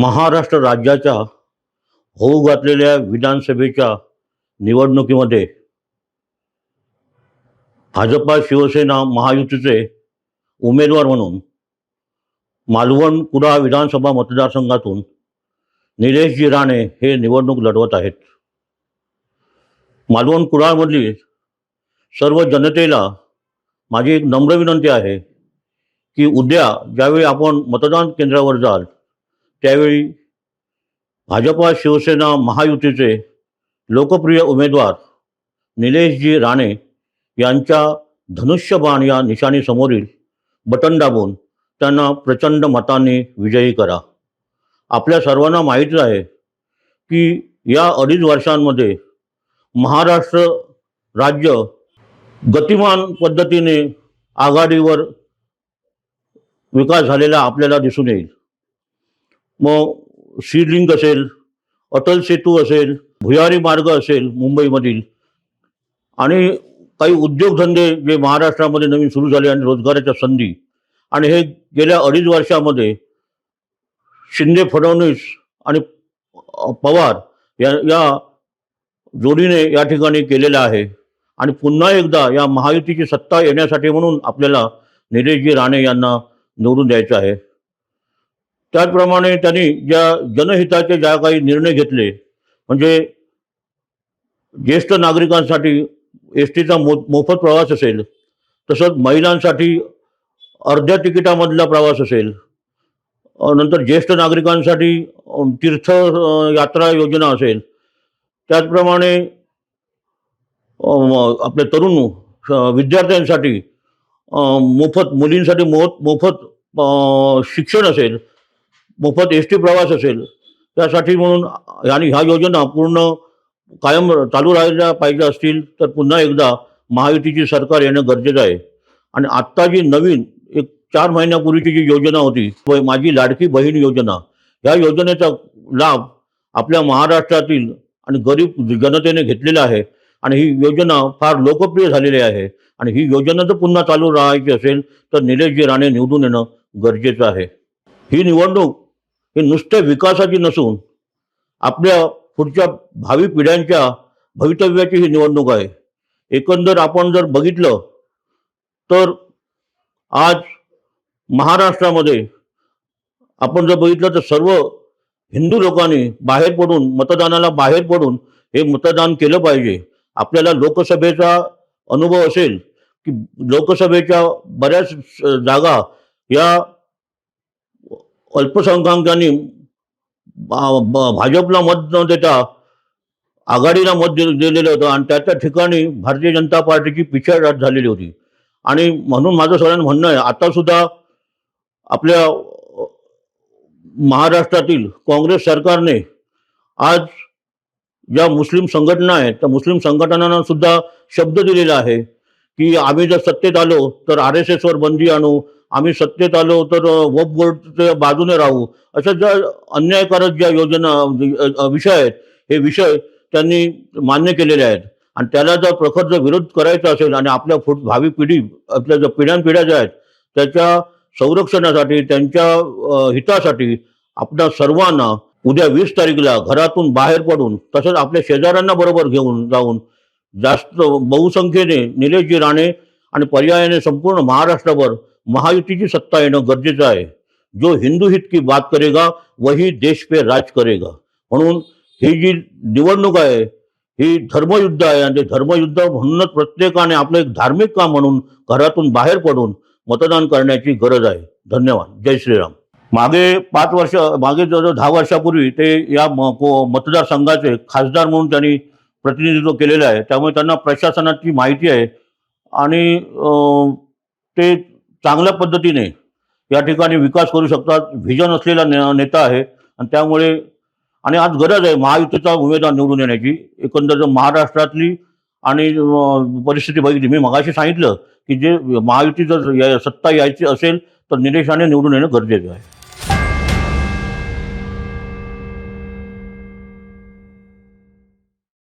महाराष्ट्र राज्याच्या होऊ घातलेल्या विधानसभेच्या निवडणुकीमध्ये भाजपा शिवसेना महायुतीचे उमेदवार म्हणून मालवण कुडा विधानसभा मतदारसंघातून निलेशजी राणे हे निवडणूक लढवत आहेत. मालवण कुडाळमधली सर्व जनतेला माझी एक नम्र विनंती आहे की उद्या ज्यावेळी आपण मतदान केंद्रावर जाल त्यावेळी भाजपा शिवसेना महायुतीचे लोकप्रिय उमेदवार निलेशजी राणे यांच्या धनुष्यबाण या निशाणीसमोरील बटन दाबून त्यांना प्रचंड मतांनी विजयी करा. आपल्या सर्वांना माहीत आहे की या अडीच वर्षांमध्ये महाराष्ट्र राज्य गतिमान पद्धतीने आघाडीवर विकास झालेला आपल्याला दिसून येईल. मग सीलिंग असेल अटल सेतू असेल भुयारी मार्ग असेल मुंबईमधील. आणि काही उद्योगधंदे जे महाराष्ट्रामध्ये नवीन सुरू झाले आणि रोजगाराच्या संधी. आणि हे गेल्या अडीच वर्षामध्ये शिंदे फडणवीस आणि पवार या या जोडीने या ठिकाणी केलेलं आहे. आणि पुन्हा एकदा या महायुतीची सत्ता येण्यासाठी म्हणून आपल्याला निलेशजी राणे यांना निवडून द्यायचं आहे. त्याचप्रमाणे त्यांनी ज्या जनहिताचे ज्या काही निर्णय घेतले म्हणजे ज्येष्ठ नागरिकांसाठी एस टीचा मो मोफत प्रवास असेल तसंच महिलांसाठी अर्ध्या तिकिटामधला प्रवास असेल नंतर ज्येष्ठ नागरिकांसाठी तीर्थ यात्रा योजना असेल त्याचप्रमाणे आपले तरुण विद्यार्थ्यांसाठी मोफत मुलींसाठी मो मोफत शिक्षण असेल मोफत एस टी प्रवास असेल त्यासाठी म्हणून आणि ह्या योजना पूर्ण कायम चालू राहायला पाहिजे असतील तर पुन्हा एकदा महायुतीची सरकार येणं गरजेचं आहे. आणि आत्ता जी नवीन एक चार महिन्यापूर्वीची जी योजना होती व माझी लाडकी बहीण योजना या योजनेचा लाभ आपल्या महाराष्ट्रातील आणि गरीब जनतेने घेतलेला आहे. आणि ही योजना फार लोकप्रिय झालेली आहे. आणि ही योजना जर पुन्हा चालू राहायची असेल तर निलेशजी राणे निवडून येणं गरजेचं आहे. ही निवडणूक हे नुसत्या विकासाची नसून आपल्या पुढच्या भावी पिढ्यांच्या भवितव्याची ही निवडणूक आहे. एकंदर आपण जर बघितलं तर आज महाराष्ट्रामध्ये आपण जर बघितलं तर सर्व हिंदू लोकांनी बाहेर पडून मतदानाला बाहेर पडून हे मतदान केलं पाहिजे. आपल्याला लोकसभेचा अनुभव असेल की लोकसभेच्या बऱ्याच जागा या अल्पसंख्याकांनी भाजपला मत न देता आघाडीला मत दि- दिलेलं होतं आणि त्याच्या ठिकाणी भारतीय जनता पार्टीची पिछाड झालेली होती. आणि म्हणून माझं सगळ्यांना म्हणणं आहे आता सुद्धा आपल्या महाराष्ट्रातील काँग्रेस सरकारने आज ज्या मुस्लिम संघटना आहेत त्या मुस्लिम संघटनांना सुद्धा शब्द दिलेला आहे की आम्ही जर सत्तेत आलो तर आर एस एसवर बंदी आणू आम्ही सत्तेत आलो तर वफ बोर्डच्या बाजूने राहू. अशा ज्या अन्यायकारक ज्या योजना विषय आहेत हे विषय त्यांनी मान्य केलेले आहेत. आणि त्याला जर प्रखर जर विरोध करायचा असेल आणि आपल्या फुट भावी पिढी आपल्या ज्या पिढ्यानपिढ्या ज्या आहेत त्याच्या संरक्षणासाठी त्यांच्या हितासाठी आपल्या सर्वांना उद्या वीस तारीखला घरातून बाहेर पडून तसंच आपल्या शेजाऱ्यांना बरोबर घेऊन जाऊन जास्त बहुसंख्येने निलेशजी राणे आणि पर्यायाने संपूर्ण महाराष्ट्रभर महायुतीची सत्ता येणं गरजेचं आहे. जो हिंदू हित की बात करेगा वही देश पे राज करेगा. म्हणून ही जी निवडणूक आहे ही धर्मयुद्ध आहे आणि धर्मयुद्ध म्हणूनच प्रत्येकाने आपलं एक धार्मिक काम म्हणून घरातून बाहेर पडून मतदान करण्याची गरज आहे. धन्यवाद. जय श्रीराम. मागे पाच वर्ष मागे जवळजवळ दहा वर्षापूर्वी ते या म- को- मतदारसंघाचे खासदार म्हणून त्यांनी प्रतिनिधित्व केलेलं आहे. त्यामुळे त्यांना प्रशासनाची माहिती आहे. आणि ते चांगल्या पद्धतीने या ठिकाणी विकास करू शकतात. व्हिजन असलेला ने- नेता आहे. आणि त्यामुळे आणि आज गरज आहे महायुतीचा उमेदवार निवडून येण्याची. एकंदर जर महाराष्ट्रातली आणि परिस्थिती बघितली. मी मगाशी सांगितलं की जे महायुती जर या- सत्ता यायची असेल तर निलेशाने निवडून येणं गरजेचं आहे.